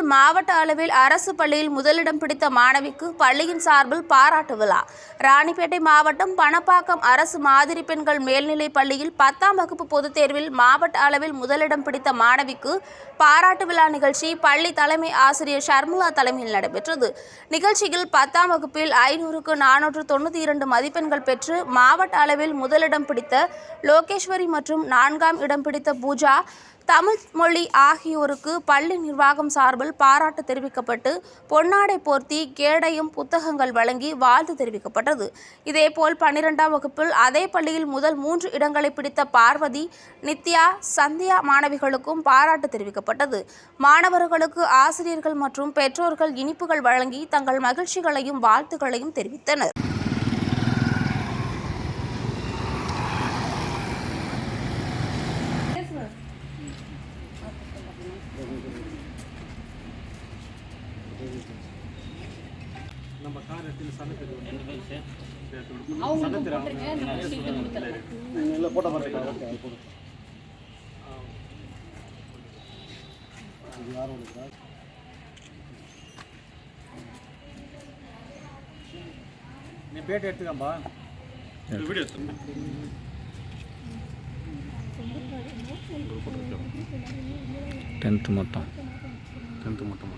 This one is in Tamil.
திண்டுக்கல் மாவட்ட அளவில் அரசு பள்ளியில் முதலிடம் பிடித்த மாணவிக்கு பள்ளியின் சார்பில் பாராட்டு விழா. ராணிப்பேட்டை மாவட்டம் பணப்பாக்கம் அரசு மாதிரி பெண்கள் மேல்நிலைப் பள்ளியில் பத்தாம் வகுப்பு பொதுத் தேர்வில் மாவட்ட அளவில் முதலிடம் பிடித்த மாணவிக்கு பாராட்டு விழா நிகழ்ச்சி பள்ளி தலைமை ஆசிரியர் ஷர்முலா தலைமையில் நடைபெற்றது. நிகழ்ச்சியில் பத்தாம் வகுப்பில் ஐநூறுக்கு நானூற்று தொண்ணூற்றி இரண்டு மதிப்பெண்கள் பெற்று மாவட்ட அளவில் முதலிடம் பிடித்த லோகேஸ்வரி மற்றும் நான்காம் இடம் பிடித்த பூஜா தமிழ் மொழி ஆகியோருக்கு பள்ளி நிர்வாகம் சார்பில் பாராட்டு தெரிவிக்கப்பட்டு பொன்னாடை போர்த்தி கேடயம் புத்தகங்கள் வழங்கி வாழ்த்து தெரிவிக்கப்பட்டது. இதேபோல் பன்னிரெண்டாம் வகுப்பில் அதே பள்ளியில் முதல் மூன்று இடங்களை பிடித்த பார்வதி நித்யா சந்தியா மாணவிகளுக்கும் பாராட்டு தெரிவிக்கப்பட்டது. மாணவர்களுக்கு ஆசிரியர்கள் மற்றும் பெற்றோர்கள் இனிப்புகள் வழங்கி தங்கள் மகிழ்ச்சிகளையும் வாழ்த்துக்களையும் தெரிவித்தனர். நம்ம கார் எடுத்து இல்லை போட்ட மாதிரி யாரும் நீ பேட்டி எடுத்துக்கம்பா. வீடியோ டென்த்து மட்டும் டென்த்து மட்டுமா